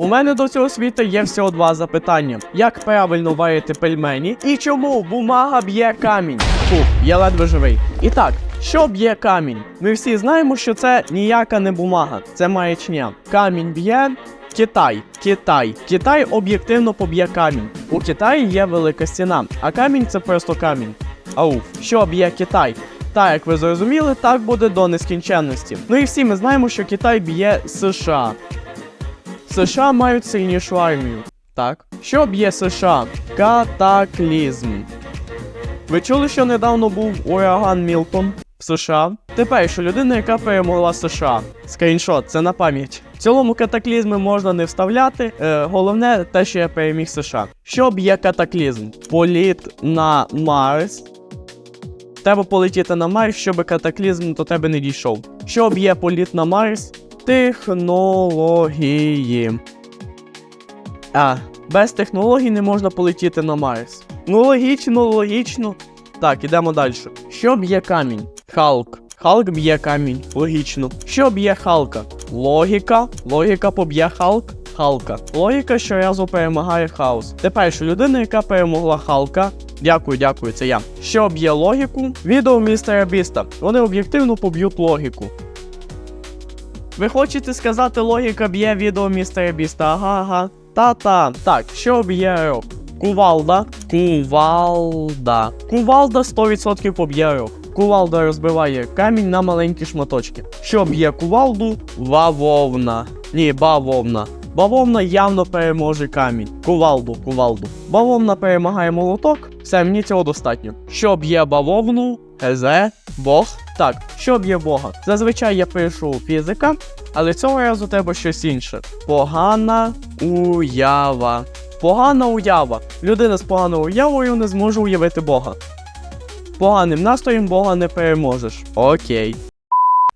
У мене до цього світу є всього два запитання: як правильно варити пельмені і чому бумага б'є камінь? Фу, я ледве живий. І так, що б'є камінь? Ми всі знаємо, що це ніяка не бумага, це маячня. Камінь б'є. Китай, Китай. Китай об'єктивно поб'є камінь. У Китаї є велика стіна, а камінь це просто камінь. Ауф, що б'є Китай? Так, як ви зрозуміли, так буде до нескінченності. Ну і всі ми знаємо, що Китай б'є США. США мають сильнішу армію. Так. Що б'є США? Катаклізм. Ви чули, що недавно був ураган Мілтон в США? Тепер, що людина, яка перемогла США. Скріншот, це на пам'ять. В цілому катаклізми можна не вставляти. Е, головне те, що я переміг США. Що б'є катаклізм? Політ на Марс. Треба полетіти на Марс, щоб катаклізм до тебе не дійшов. Що б'є політ на Марс? Технології. А, без технологій не можна полетіти на Марс. Ну, логічно, логічно. Так, ідемо далі. Що б'є камінь? Халк. Халк б'є камінь. Логічно. Що б'є Халка? Логіка. Логіка поб'є Халк. Халка. Логіка щоразу перемагає хаос. Тепер що людина, яка перемогла Халка. Дякую, дякую, це я. Що б'є логіку? Відео містера Біста. Вони об'єктивно поб'ють логіку. Ви хочете сказати, логіка б'є відео містера Біста? Ага, ага. Та-та. Так, що б'є рок? Кувалда. Кувалда. Кувалда 100% поб'є рок. Кувалда розбиває камінь на маленькі шматочки. Що б'є кувалду? Вавовна. Ні, бавовна. Бавовна явно переможе камінь. Кувалду, кувалду. Бавовна перемагає молоток. Все, мені цього достатньо. Що б'є бавовну? Езе, Бог. Так, що б'є Бога? Зазвичай я пишу фізика, але цього разу треба щось інше. Погана уява. Погана уява. Людина з поганою уявою не зможе уявити Бога. Поганим настроєм Бога не переможеш. Окей.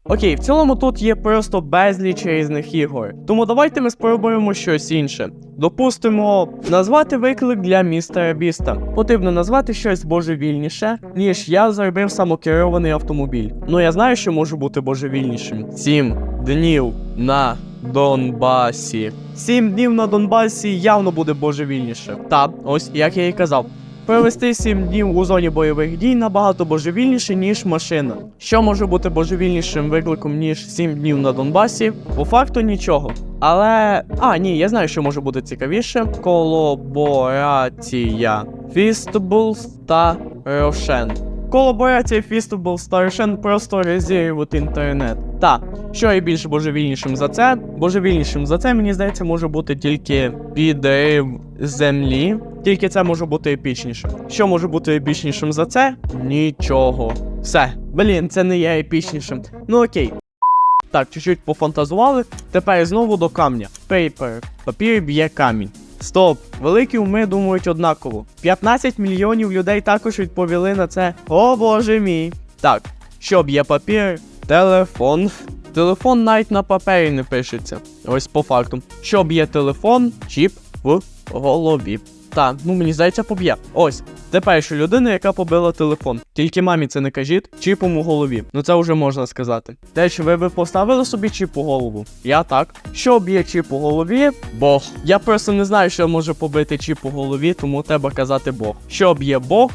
Окей, в цілому тут є просто безліч різних ігор. Тому давайте ми спробуємо щось інше. Допустимо, назвати виклик для містера Біста. Потрібно назвати щось божевільніше, ніж я зробив самокерований автомобіль. Ну я знаю, що може бути божевільнішим. Сім днів на Донбасі. Сім днів на Донбасі явно буде божевільніше. Та, ось як я і казав. Провести 7 днів у зоні бойових дій набагато божевільніше, ніж машина. Що може бути божевільнішим викликом, ніж 7 днів на Донбасі? По факту нічого. Але. А, ні, я знаю, що може бути цікавіше. Колаборація Фістблс та Рошен. Колаборація Фістблс та Рошен просто розірвуть інтернет. Та, що є більш божевільнішим за це? Божевільнішим за це, мені здається, може бути тільки підрив землі. Тільки це може бути епічніше. Що може бути епічнішим за це? Нічого. Все. Блін, це не є епічнішим. Ну окей. Так, чуть-чуть пофантазували. Тепер знову до камня. Пейпер. Папір б'є камінь. Стоп, великі уми думають однаково. 15 мільйонів людей також відповіли на це. О боже мій. Так, що б'є папір? Телефон. Телефон навіть на папері не пишеться. Ось по факту. Що б'є телефон? Чіп в голові. Так, ну мені здається, поб'є. Ось. Тепер що людина, яка побила телефон. Тільки мамі це не кажіть, чіпом у голові. Ну це вже можна сказати. Те, що ви б поставили собі чіп у голову? Я так. Що б'є чіп у голові? Бог. Я просто не знаю, що може побити чіп у голові, тому треба казати Бог. Що б'є Бог?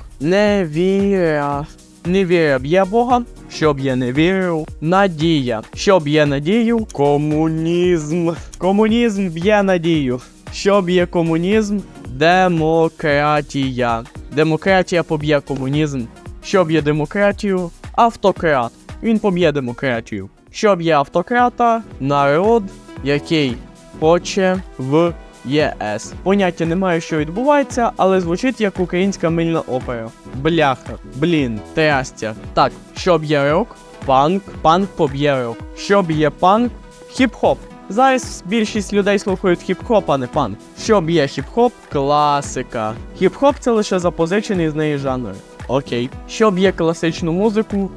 Невіра. Невіра б'є Бога. Що б'є невіру? Надія. Що б'є надію? Комунізм. Комунізм б'є надію. Що б'є комунізм? Демократія. Демократія поб'є комунізм. Що б'є демократію? Автократ. Він поб'є демократію. Що б'є автократа? Народ, який хоче в ЄС. Поняття немає, що відбувається, але звучить як українська мильна опера. Бляха, блін, трястя. Так, що б'є рок? Панк. Панк поб'є рок. Що б'є панк? Хіп-хоп. Зараз більшість людей слухають хіп-хоп, а не панк. Що б'є хіп-хоп? Класика. Хіп-хоп це лише запозичений з неї жанр. Окей. Що б'є класичну музику?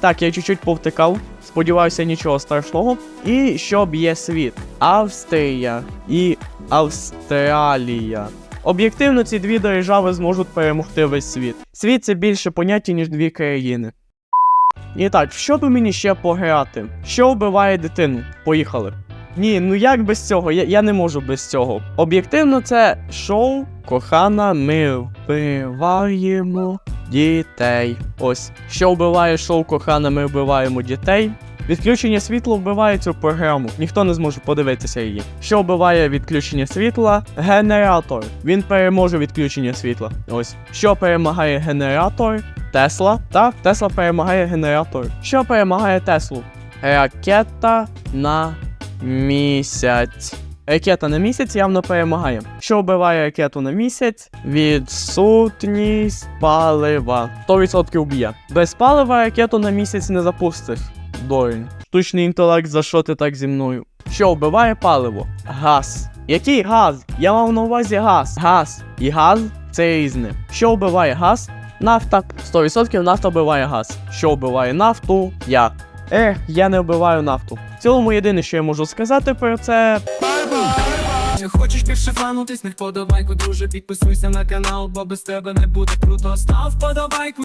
Так, я чуть-чуть повтикав. Сподіваюся, нічого страшного. І що б'є світ? Австрія і Австралія. Об'єктивно, ці дві держави зможуть перемогти весь світ. Світ це більше поняття, ніж дві країни. І так, що би мені ще пограти? Що вбиває дитину? Поїхали. Ні, ну як без цього? Я, я не можу без цього. Об'єктивно, це шоу Кохана, ми вбиваємо дітей. Ось. Що вбиває шоу Кохана, ми вбиваємо дітей. Відключення світла вбиває цю програму. Ніхто не зможе подивитися її. Що вбиває відключення світла? Генератор. Він переможе відключення світла. Ось. Що перемагає генератор? Тесла. Так, Тесла перемагає генератор. Що перемагає Теслу? Ракета на місяць. Ракета на місяць явно перемагає. Що вбиває ракету на місяць? Відсутність палива. 100% б'є. Без палива ракету на місяць не запустиш. Дорін. Штучний інтелект, за що ти так зі мною? Що вбиває паливо? Газ. Який газ? Я мав на увазі газ. Газ і газ це різне. Що вбиває газ? Нафта. 100% нафта вбиває газ. Що вбиває нафту? Я. Ех, я не вбиваю нафту. В цілому єдине, що я можу сказати про це. Хочеш більше фанутись, не вподобайку, друже, підписуйся на канал, бо без тебе не буде круто. Став вподобайку.